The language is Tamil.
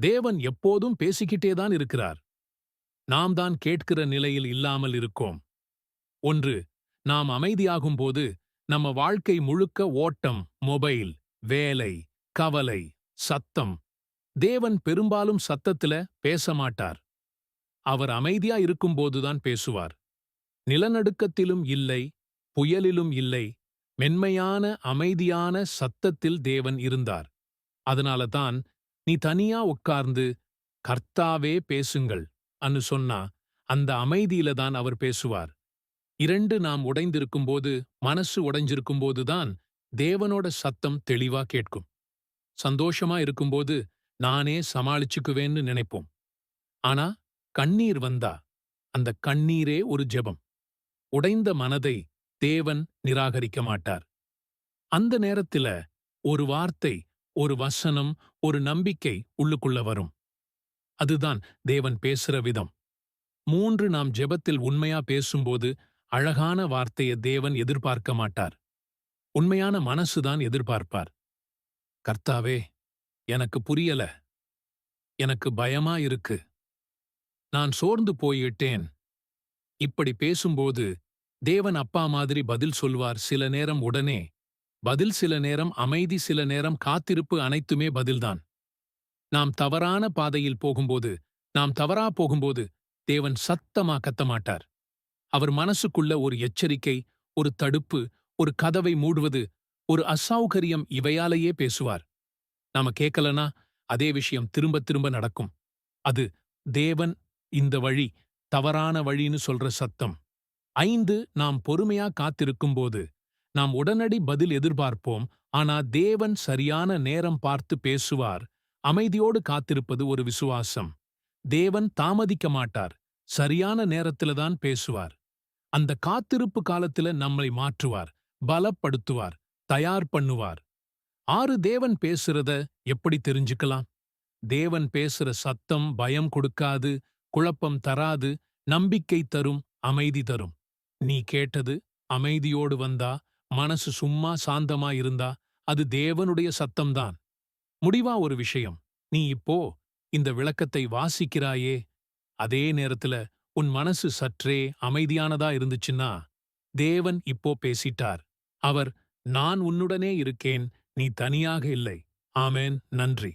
தேவன் எப்போதும் பேசிக்கிட்டேதான் இருக்கிறார். நாம் தான் கேட்கிற நிலையில் இல்லாமல் இருக்கோம். ஒன்று நாம் அமைதியாகும்போது நம்ம வாழ்க்கை முழுக்க ஓட்டம் மொபைல் வேலை கவலை சத்தம். தேவன் பெரும்பாலும் சத்தத்துல பேச மாட்டார் அவர் அமைதியா இருக்கும்போதுதான் பேசுவார். நிலநடுக்கத்திலும் இல்லை புயலிலும் இல்லை மென்மையான அமைதியான சத்தத்தில் தேவன் இருந்தார். அதனால தான் நீ தனியா உட்கார்ந்து கர்த்தாவே பேசுங்கள் அன்னு சொன்னா அந்த அமைதியில தான் அவர் பேசுவார். இரண்டு நாம் உடைந்திருக்கும்போது மனசு உடைஞ்சிருக்கும்போதுதான் தேவனோட சத்தம் தெளிவா கேட்கும். சந்தோஷமா இருக்கும்போது நானே சமாளிச்சுக்குவேன்னு நினைப்போம். ஆனா கண்ணீர் வந்தா அந்த கண்ணீரே ஒரு ஜெபம். உடைந்த மனதை தேவன் நிராகரிக்க மாட்டார். அந்த நேரத்துல ஒரு வார்த்தை ஒரு வசனம் ஒரு நம்பிக்கை உள்ளுக்குள்ள வரும். அதுதான் தேவன் பேசுற விதம். மூன்று நாம் ஜெபத்தில் உண்மையா பேசும்போது அழகான வார்த்தையை தேவன் எதிர்பார்க்க மாட்டார். உண்மையான மனசுதான் எதிர்பார்ப்பார். கர்த்தாவே எனக்கு புரியல. எனக்கு பயமா இருக்கு. நான் சோர்ந்து போயிட்டேன் இப்படி பேசும்போது தேவன் அப்பா மாதிரி பதில் சொல்வார் சில நேரம் உடனே. பதில் சில நேரம் அமைதி சில நேரம் காத்திருப்பு அனைத்துமே பதில்தான். நாம் தவறான பாதையில் போகும்போது நாம் தவறா போகும்போது தேவன் சத்தமா கத்த மாட்டார். அவர் மனசுக்குள்ள ஒரு எச்சரிக்கை ஒரு தடுப்பு ஒரு கதவை மூடுவது ஒரு அசௌகரியம் இவையாலேயே பேசுவார். நாம கேட்கலனா அதே விஷயம் திரும்ப திரும்ப நடக்கும். அது தேவன் இந்த வழி தவறான வழின்னு சொல்ற சத்தம். ஐந்து நாம் பொறுமையா காத்திருக்கும்போது நாம் உடனடி பதில் எதிர்பார்ப்போம் ஆனா தேவன் சரியான நேரம் பார்த்து பேசுவார். அமைதியோடு காத்திருப்பது ஒரு விசுவாசம். தேவன் தாமதிக்க மாட்டார். சரியான நேரத்துல தான் பேசுவார். அந்த காத்திருப்பு காலத்துல நம்மை மாற்றுவார் பலப்படுத்துவார் தயார் பண்ணுவார். ஆறு தேவன் பேசுறத எப்படி தெரிஞ்சுக்கலாம்? தேவன் பேசுற சத்தம் பயம் கொடுக்காது குழப்பம் தராது நம்பிக்கை தரும் அமைதி தரும். நீ கேட்டது அமைதியோடு வந்தா மனசு சும்மா சாந்தமா இருந்தா அது தேவனுடைய சத்தம்தான். முடிவா ஒரு விஷயம். நீ இப்போ இந்த விளக்கத்தை வாசிக்கிறாயே அதே நேரத்துல உன் மனசு சற்றே அமைதியானதா இருந்துச்சுன்னா தேவன் இப்போ பேசிட்டார். அவர் நான் உன்னுடனே இருக்கேன் நீ தனியாக இல்லை. ஆமேன். நன்றி.